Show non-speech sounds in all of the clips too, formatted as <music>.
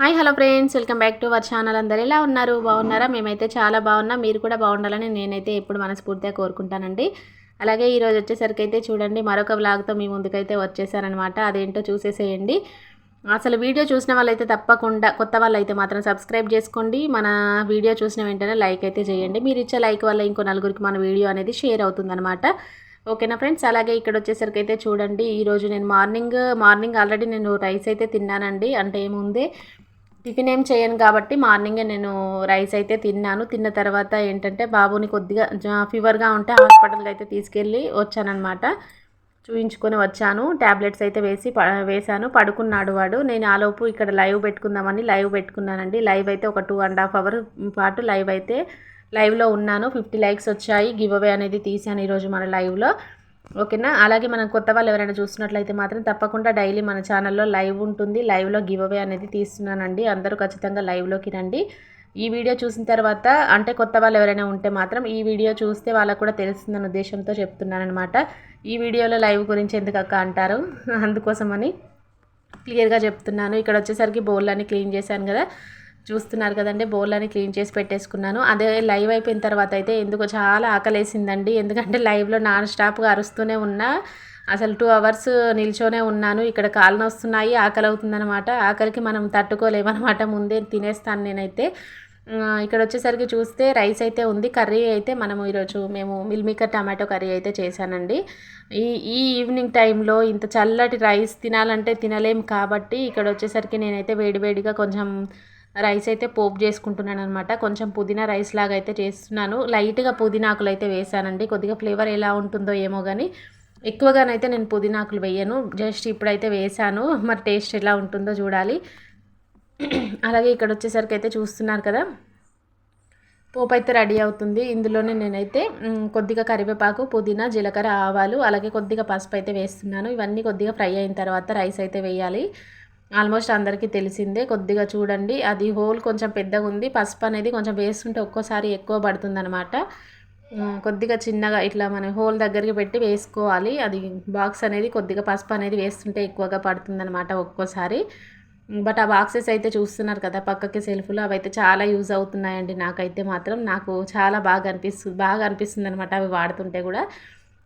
Hi hello friends. Welcome back to our channel. అందరు ఎలా ఉన్నారు? బాగున్నారా? మేమైతే చాలా బాగున్నాం. మీరు కూడా బాగుండాలని నేనైతే ఎప్పుడు మనస్ఫూర్తిగా కోరుకుంటానండి. అలాగే ఈరోజు వచ్చేసరికి అయితే చూడండి మరొక వ్లాగ్తో మీ ముందుకైతే వచ్చేసారనమాట అదేంటో చూసేసేయండి. అసలు వీడియో చూసిన వాళ్ళైతే తప్పకుండా కొత్త వాళ్ళు అయితే మాత్రం సబ్స్క్రైబ్ చేసుకోండి. మన వీడియో చూసిన వెంటనే లైక్ అయితే చేయండి. మీరు ఇచ్చే లైక్ వల్ల ఇంకో నలుగురికి మన వీడియో అనేది షేర్ అవుతుందనమాట ఓకేనా ఫ్రెండ్స్? అలాగే ఇక్కడ వచ్చేసరికి అయితే చూడండి ఈరోజు నేను మార్నింగ్ మార్నింగ్ ఆల్రెడీ నేను రైస్ అయితే తిన్నానండి. అంటే ఏముంది? టిఫిన్ ఏం చేయను కాబట్టి మార్నింగే నేను రైస్ అయితే తిన్నాను. తిన్న తర్వాత ఏంటంటే బాబుని కొద్దిగా ఫీవర్గా ఉంటే హాస్పిటల్కి అయితే తీసుకెళ్ళి వచ్చానమాట చూయించుకొని వచ్చాను. ట్యాబ్లెట్స్ అయితే వేసి వేశాను. పడుకున్నాడు వాడు. నేను ఆలోపు ఇక్కడ లైవ్ పెట్టుకుందామని లైవ్ పెట్టుకున్నానండి. లైవ్ అయితే ఒక టూ అండ్ హాఫ్ అవర్ పాటు లైవ్ అయితే లైవ్లో ఉన్నాను. ఫిఫ్టీ లైక్స్ వచ్చాయి. గివ్ అవే అనేది తీసాను ఈరోజు మన లైవ్లో. ఓకేనా? అలాగే మనం కొత్త వాళ్ళు ఎవరైనా చూస్తున్నట్లయితే మాత్రం తప్పకుండా డైలీ మన ఛానల్లో లైవ్ ఉంటుంది. లైవ్లో గివ్ అవే అనేది తీస్తున్నానండి. అందరూ ఖచ్చితంగా లైవ్లోకి రండి. ఈ వీడియో చూసిన తర్వాత అంటే కొత్త వాళ్ళు ఎవరైనా ఉంటే మాత్రం ఈ వీడియో చూస్తే వాళ్ళకు కూడా తెలుస్తుందన్న ఉద్దేశంతో చెప్తున్నానమాట ఈ వీడియోలో లైవ్ గురించి ఎందుకు అక్క అంటారు? అందుకోసమని క్లియర్గా చెప్తున్నాను. ఇక్కడ వచ్చేసరికి బౌల్ క్లీన్ చేశాను కదా. చూస్తున్నారు కదండి బౌల్ని క్లీన్ చేసి పెట్టేసుకున్నాను. అదే లైవ్ అయిపోయిన తర్వాత అయితే ఎందుకో చాలా ఆకలేసిందండి. ఎందుకంటే లైవ్లో నాన్ స్టాప్గా అరుస్తూనే ఉన్నా. అసలు టూ అవర్స్ నిల్చోనే ఉన్నాను. ఇక్కడ కాళ్ళు వస్తున్నాయి ఆకలి అవుతుందనమాట ఆకలికి మనం తట్టుకోలేమన్నమాట. ముందే తినేస్తాను నేనైతే. ఇక్కడ వచ్చేసరికి చూస్తే రైస్ అయితే ఉంది. కర్రీ అయితే మనము ఈరోజు మేము మిల్మికర్ టమాటో కర్రీ అయితే చేశానండి. ఈ ఈ ఈవినింగ్ టైంలో ఇంత చల్లటి రైస్ తినాలంటే తినలేం కాబట్టి ఇక్కడ వచ్చేసరికి నేనైతే వేడివేడిగా కొంచెం రైస్ అయితే పోపు చేసుకుంటున్నాను అనమాట కొంచెం పుదీనా రైస్ లాగా అయితే చేస్తున్నాను. లైట్గా పుదీనాకులు అయితే వేసానండి. కొద్దిగా ఫ్లేవర్ ఎలా ఉంటుందో ఏమో కానీ ఎక్కువగానైతే నేను పుదీనాకులు వేయను. జస్ట్ ఇప్పుడైతే వేసాను. మరి టేస్ట్ ఎలా ఉంటుందో చూడాలి. అలాగే ఇక్కడ వచ్చేసరికి అయితే చూస్తున్నారు కదా. పోపు అయితే రెడీ అవుతుంది. ఇందులోనే నేనైతే కొద్దిగా కరివేపాకు పుదీనా జీలకర్ర ఆవాలు అలాగే కొద్దిగా పసుపు అయితే వేస్తున్నాను. ఇవన్నీ కొద్దిగా ఫ్రై అయిన తర్వాత రైస్ అయితే వేయాలి. ఆల్మోస్ట్ అందరికీ తెలిసిందే. కొద్దిగా చూడండి. అది హోల్ కొంచెం పెద్దగా ఉంది. పసుపు అనేది కొంచెం వేస్తుంటే ఒక్కోసారి ఎక్కువ పడుతుంది అనమాట కొద్దిగా చిన్నగా ఇట్లా మన హోల్ దగ్గరికి పెట్టి వేసుకోవాలి. అది బాక్స్ అనేది కొద్దిగా పసుపు అనేది వేస్తుంటే ఎక్కువగా పడుతుంది అనమాట ఒక్కోసారి. బట్ ఆ బాక్సెస్ అయితే చూస్తున్నారు కదా పక్కకి సెల్ఫ్లో. అవి అయితే చాలా యూజ్ అవుతున్నాయండి నాకైతే మాత్రం. నాకు చాలా బాగా అనిపిస్తుంది బాగా అనిపిస్తుంది అనమాట అవి వాడుతుంటే కూడా.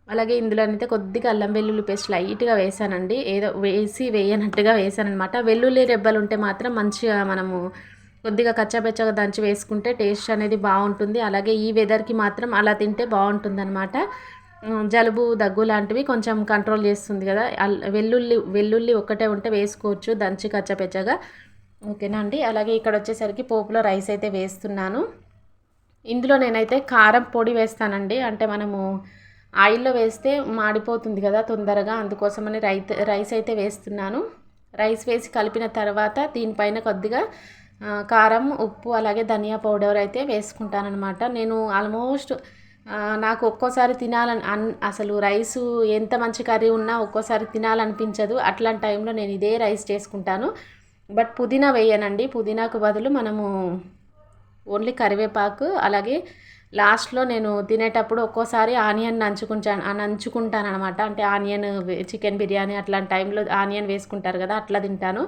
అలాగే ఇందులోనైతే కొద్దిగా అల్లం వెల్లుల్లి పేస్ట్ లైట్గా వేసానండి. ఏదో వేసి వేయనట్టుగా వేసానమాట వెల్లుల్లి రెబ్బలు ఉంటే మాత్రం మంచిగా మనము కొద్దిగా కచ్చాపెచ్చగా దంచి వేసుకుంటే టేస్ట్ అనేది బాగుంటుంది. అలాగే ఈ వెదర్కి మాత్రం అలా తింటే బాగుంటుందన్నమాట. జలుబు దగ్గు లాంటివి కొంచెం కంట్రోల్ చేస్తుంది కదా. వెల్లుల్లి వెల్లుల్లి ఒక్కటే ఉంటే వేసుకోవచ్చు దంచి కచ్చపెచ్చగా. ఓకేనా అండి? అలాగే ఇక్కడ వచ్చేసరికి పోపులో రైస్ అయితే వేస్తున్నాను. ఇందులో నేనైతే కారం పొడి వేస్తానండి. అంటే మనము ఆయిల్లో వేస్తే మాడిపోతుంది కదా తొందరగా. అందుకోసమని రైత రైస్ అయితే వేస్తున్నాను. రైస్ వేసి కలిపిన తర్వాత దీనిపైన కొద్దిగా కారం ఉప్పు అలాగే ధనియా పౌడర్ అయితే వేసుకుంటానమాట నేను ఆల్మోస్ట్ నాకు ఒక్కోసారి తినాలని అన్ అసలు రైసు ఎంత మంచి కర్రీ ఉన్నా ఒక్కోసారి తినాలనిపించదు. అట్లాంటి టైంలో నేను ఇదే రైస్ చేసుకుంటాను. బట్ పుదీనా వేయనండి. పుదీనాకు బదులు మనము ఓన్లీ కరివేపాకు అలాగే లాస్ట్లో నేను తినేటప్పుడు ఒక్కోసారి ఆనియన్ నంచుకుంటాను నంచుకుంటాను అనమాట అంటే ఆనియన్ చికెన్ బిర్యానీ అట్లాంటి టైంలో ఆనియన్ వేసుకుంటారు కదా అట్లా తింటాను.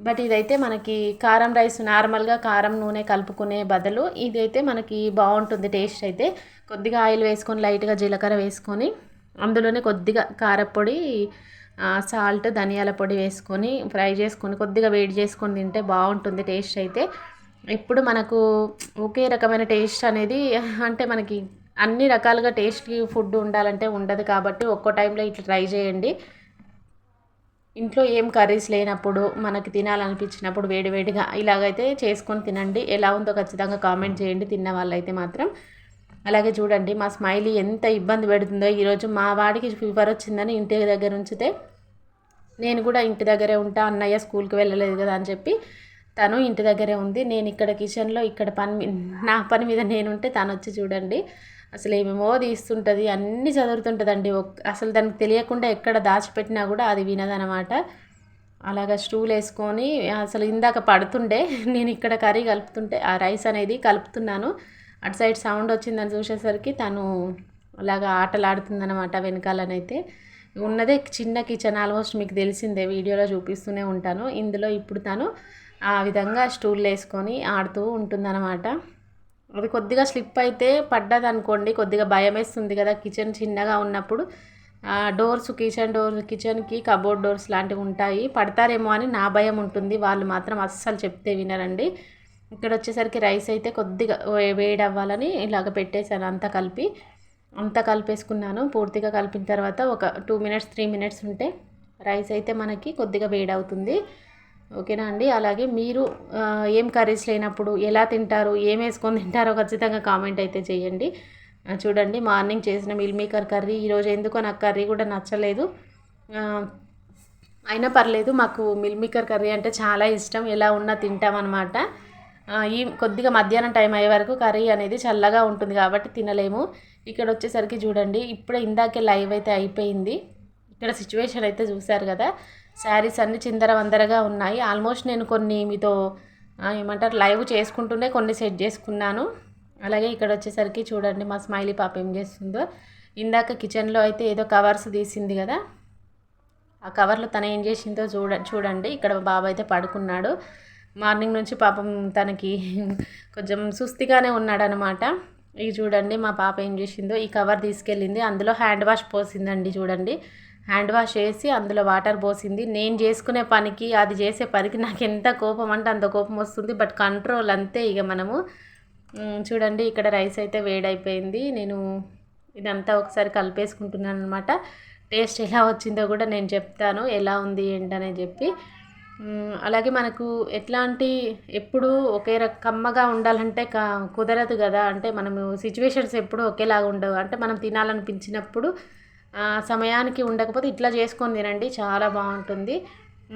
బట్ ఇదైతే మనకి కారం రైస్ నార్మల్గా కారం నూనె కలుపుకునే బదులు ఇదైతే మనకి బాగుంటుంది టేస్ట్ అయితే. కొద్దిగా ఆయిల్ వేసుకొని లైట్గా జీలకర్ర వేసుకొని అందులోనే కొద్దిగా కారపొడి సాల్ట్ ధనియాల పొడి వేసుకొని ఫ్రై చేసుకొని కొద్దిగా వేడి చేసుకొని తింటే బాగుంటుంది టేస్ట్ అయితే. ఎప్పుడు మనకు ఒకే రకమైన టేస్ట్ అనేది అంటే మనకి అన్ని రకాలుగా టేస్టీ ఫుడ్ ఉండాలంటే ఉండదు కాబట్టి ఒక్కో టైంలో ఇట్లా ట్రై చేయండి. ఇంట్లో ఏం కర్రీస్ లేనప్పుడు మనకి తినాలనిపించినప్పుడు వేడివేడిగా ఇలాగైతే చేసుకొని తినండి. ఎలా ఉందో ఖచ్చితంగా కామెంట్ చేయండి. తిన్న వాళ్ళైతే మాత్రం. అలాగే చూడండి మా స్మైలీ ఎంత ఇబ్బంది పెడుతుందో. ఈరోజు మా వాడికి ఫీవర్ వచ్చిందని ఇంటి దగ్గర ఉంచితే నేను కూడా ఇంటి దగ్గరే ఉంటా అన్నయ్య స్కూల్కి వెళ్ళలేదు కదా అని చెప్పి తను ఇంటి దగ్గరే ఉంది. నేను ఇక్కడ కిచెన్లో ఇక్కడ పని నా పని మీద నేనుంటే తను వచ్చి చూడండి. అసలు ఏమేమో తీస్తుంటుంది అన్నీ చదువుతుంటుందండి. అసలు దానికి తెలియకుండా ఎక్కడ దాచిపెట్టినా కూడా అది వినదనమాట. అలాగా స్టూలు వేసుకొని అసలు ఇందాక పడుతుండే <laughs> నేను ఇక్కడ కర్రీ కలుపుతుంటే ఆ రైస్ అనేది కలుపుతున్నాను. అటు సైడ్ సౌండ్ వచ్చిందని చూసేసరికి తను అలాగా ఆటలాడుతుందనమాట వెనకాలనైతే. ఉన్నదే చిన్న కిచెన్ ఆల్మోస్ట్ మీకు తెలిసిందే వీడియోలో చూపిస్తూనే ఉంటాను. ఇందులో ఇప్పుడు తను ఆ విధంగా స్టూల్ వేసుకొని ఆడుతూ ఉంటుందన్నమాట. అది కొద్దిగా స్లిప్ అయితే పడ్డది అనుకోండి కొద్దిగా భయం వేస్తుంది కదా కిచెన్ చిన్నగా ఉన్నప్పుడు. డోర్స్ కిచెన్ డోర్ కిచెన్కి కబోర్డ్ డోర్స్ లాంటివి ఉంటాయి. పడతారేమో అని నా భయం ఉంటుంది. వాళ్ళు మాత్రం అస్సలు చెప్తే వినరండి. ఇక్కడ వచ్చేసరికి రైస్ అయితే కొద్దిగా వేడి అవ్వాలని ఇలాగ పెట్టేశాను. అంతా కలిపి అంతా కలిపేసుకున్నాను. పూర్తిగా కలిపిన తర్వాత ఒక టూ మినిట్స్ త్రీ మినిట్స్ ఉంటే రైస్ అయితే మనకి కొద్దిగా వేడి అవుతుంది ఓకేనా అండి? అలాగే మీరు ఏం కర్రీస్ లేనప్పుడు ఎలా తింటారు ఏం వేసుకొని తింటారో ఖచ్చితంగా కామెంట్ అయితే చేయండి. చూడండి మార్నింగ్ చేసిన మిల్ మేకర్ కర్రీ ఈరోజు ఎందుకో నాకు కర్రీ కూడా నచ్చలేదు. అయినా పర్లేదు మాకు మిల్ మేకర్ కర్రీ అంటే చాలా ఇష్టం ఎలా ఉన్నా తింటామన్నమాట ఈ కొద్దిగా మధ్యాహ్నం టైం అయ్యే వరకు కర్రీ అనేది చల్లగా ఉంటుంది కాబట్టి తినలేము. ఇక్కడ వచ్చేసరికి చూడండి ఇప్పుడే ఇందాకే లైవ్ అయితే అయిపోయింది. ఇక్కడ సిచ్యువేషన్ అయితే చూశారు కదా శారీస్ అన్ని చిందర వందరగా ఉన్నాయి. ఆల్మోస్ట్ నేను కొన్ని మీతో ఏమంటారు లైవ్ చేసుకుంటూనే కొన్ని సెట్ చేసుకున్నాను. అలాగే ఇక్కడ వచ్చేసరికి చూడండి మా స్మైలీ పాప ఏం చేస్తుందో. ఇందాక కిచెన్లో అయితే ఏదో కవర్స్ తీసింది కదా. ఆ కవర్లో తను ఏం చేసిందో చూడ చూడండి. ఇక్కడ బాబు అయితే పడుకున్నాడు. మార్నింగ్ నుంచి పాపం తనకి <laughs> కొంచెం సుస్థిగానే ఉన్నాడనమాట. ఇవి చూడండి మా పాప ఏం చేసిందో. ఈ కవర్ తీసుకెళ్ళింది. అందులో హ్యాండ్ వాష్ పోసిందండి చూడండి. హ్యాండ్ వాష్ చేసి అందులో వాటర్ పోసింది. నేను చేసుకునే పనికి అది చేసే పనికి నాకు ఎంత కోపం అంటే అంత కోపం వస్తుంది. బట్ కంట్రోల్ అంతే ఇక మనము. చూడండి ఇక్కడ రైస్ అయితే వేడైపోయింది. నేను ఇదంతా ఒకసారి కలిపేసుకుంటున్నాను అనమాట టేస్ట్ ఎలా వచ్చిందో కూడా నేను చెప్తాను. ఎలా ఉంది ఏంటనే చెప్పి. అలాగే మనకు ఎట్లాంటి ఎప్పుడు ఒకే రకమ్మగా కమ్మగా ఉండాలంటే క కుదరదు కదా. అంటే మనము సిచ్యువేషన్స్ ఎప్పుడు ఒకేలాగా ఉండవు. అంటే మనం తినాలనిపించినప్పుడు సమయానికి ఉండకపోతే ఇట్లా చేసుకొని తినండి చాలా బాగుంటుంది.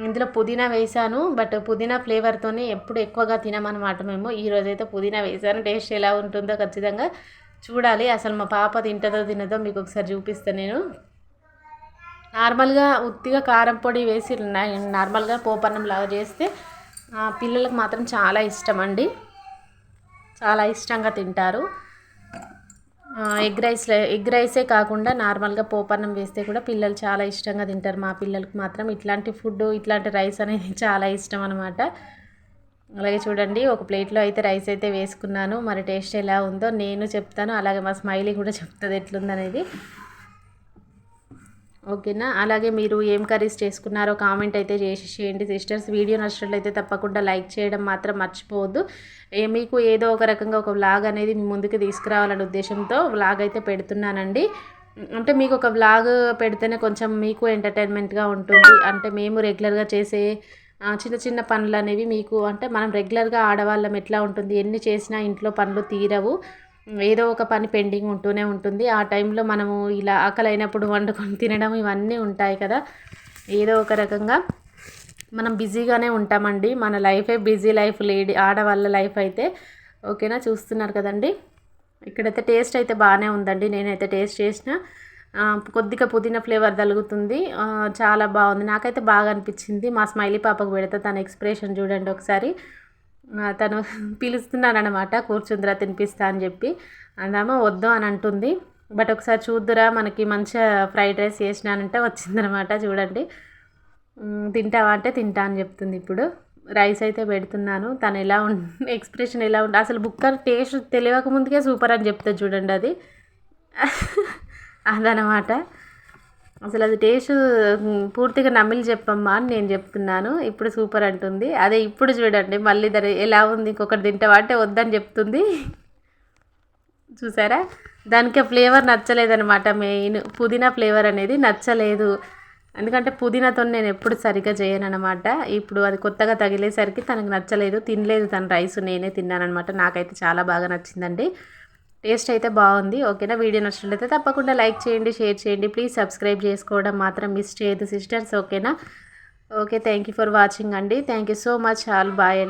ఇందులో పుదీనా వేసాను బట్ పుదీనా ఫ్లేవర్తోనే ఎప్పుడు ఎక్కువగా తినమన్నమాట మేము. ఈరోజైతే పుదీనా వేసాను టేస్ట్ ఎలా ఉంటుందో ఖచ్చితంగా చూడాలి. అసలు మా పాప తింటుందో తినదో మీకు ఒకసారి చూపిస్తాను నేను. నార్మల్గా ఉత్తిగా కారం పొడి వేసి నార్మల్గా పోపన్నం లాగా చేస్తే పిల్లలకు మాత్రం చాలా ఇష్టం అండి. చాలా ఇష్టంగా తింటారు. ఎగ్ రైస్ ఎగ్ రైసే కాకుండా నార్మల్గా పోపన్నం వేస్తే కూడా పిల్లలు చాలా ఇష్టంగా తింటారు. మా పిల్లలకు మాత్రం ఇట్లాంటి ఫుడ్ ఇట్లాంటి రైస్ అనేది <laughs> చాలా ఇష్టం అనమాట అలాగే చూడండి ఒక ప్లేట్లో అయితే రైస్ అయితే వేసుకున్నాను. మరి టేస్ట్ ఎలా ఉందో నేను చెప్తాను. అలాగే మా స్మైలీ కూడా చెప్తుంది ఎట్లుందనేది. ఓకేనా? అలాగే మీరు ఏం కర్రీస్ చేసుకున్నారో కామెంట్ అయితే చేసి చేయండి. సిస్టర్స్ వీడియో నచ్చినట్లయితే తప్పకుండా లైక్ చేయడం మాత్రం మర్చిపోవద్దు. మీకు ఏదో ఒక రకంగా ఒక వ్లాగ్ అనేది మీ ముందుకు తీసుకురావాలనే ఉద్దేశంతో వ్లాగ్ అయితే పెడుతున్నానండి. అంటే మీకు ఒక వ్లాగ్ పెడితేనే కొంచెం మీకు ఎంటర్టైన్మెంట్గా ఉంటుంది. అంటే మేము రెగ్యులర్గా చేసే చిన్న చిన్న పనులు అనేవి మీకు అంటే మనం రెగ్యులర్గా ఆడవాళ్ళం ఎట్లా ఉంటుంది? ఎన్ని చేసినా ఇంట్లో పనులు తీరవు. ఏదో ఒక పని పెండింగ్ ఉంటూనే ఉంటుంది. ఆ టైంలో మనము ఇలా ఆకలి అయినప్పుడు వండుకొని తినడం ఇవన్నీ ఉంటాయి కదా. ఏదో ఒక రకంగా మనం బిజీగానే ఉంటామండి. మన లైఫే బిజీ లైఫ్ లేడీ ఆడవాళ్ళ లైఫ్ అయితే. ఓకేనా? చూస్తున్నారు కదండి? ఇక్కడైతే టేస్ట్ అయితే బాగానే ఉందండి. నేనైతే టేస్ట్ చేసిన. కొద్దిగా పుదీనా ఫ్లేవర్ తగులుతుంది. చాలా బాగుంది. నాకైతే బాగా అనిపించింది. మా స్మైలీ పాపకు పెడితే తన ఎక్స్ప్రెషన్ చూడండి ఒకసారి. తను <laughs> పిలుస్తున్నానమాట కూర్చుందిరా తినిపిస్తా అని చెప్పి. అందామో వద్దు అని అంటుంది. బట్ ఒకసారి చూద్దురా మనకి మంచిగా ఫ్రైడ్ రైస్ చేసినానంటే వచ్చిందనమాట చూడండి. తింటావా అంటే తింటా అని చెప్తుంది ఇప్పుడు. రైస్ అయితే పెడుతున్నాను. తను ఎలా ఉం ఎక్స్ప్రెషన్ ఎలా ఉంటుంది అసలు బుక్క టేస్ట్ తెలియక ముందుకే సూపర్ అని చెప్తుంది చూడండి అది. <laughs> అదనమాట అసలు అది టేస్ట్ పూర్తిగా నమిలి చెప్పమ్మా అని నేను చెప్తున్నాను. ఇప్పుడు సూపర్ అంటుంది. అదే ఇప్పుడు చూడండి మళ్ళీ దాని ఎలా ఉంది ఇంకొకటి తింటావా అంటే వద్దని చెప్తుంది. చూసారా? దానికి ఫ్లేవర్ నచ్చలేదనమాట మెయిన్ పుదీనా ఫ్లేవర్ అనేది నచ్చలేదు. ఎందుకంటే పుదీనాతో నేను ఎప్పుడు సరిగ్గా చేయను అనమాట ఇప్పుడు అది కొత్తగా తగిలేసరికి తనకు నచ్చలేదు తినలేదు తన రైస్ నేనే తిన్నానమాట నాకైతే చాలా బాగా నచ్చిందండి. టేస్ట్ అయితే బాగుంది ఓకేనా? వీడియో నచ్చినట్లయితే తప్పకుండా లైక్ చేయండి షేర్ చేయండి. ప్లీజ్ సబ్స్క్రైబ్ చేసుకోవడం మాత్రం మిస్ చేయదు సిస్టర్స్ ఓకేనా? Okay thank you for watching అండి. Thank you so much all bye అండి.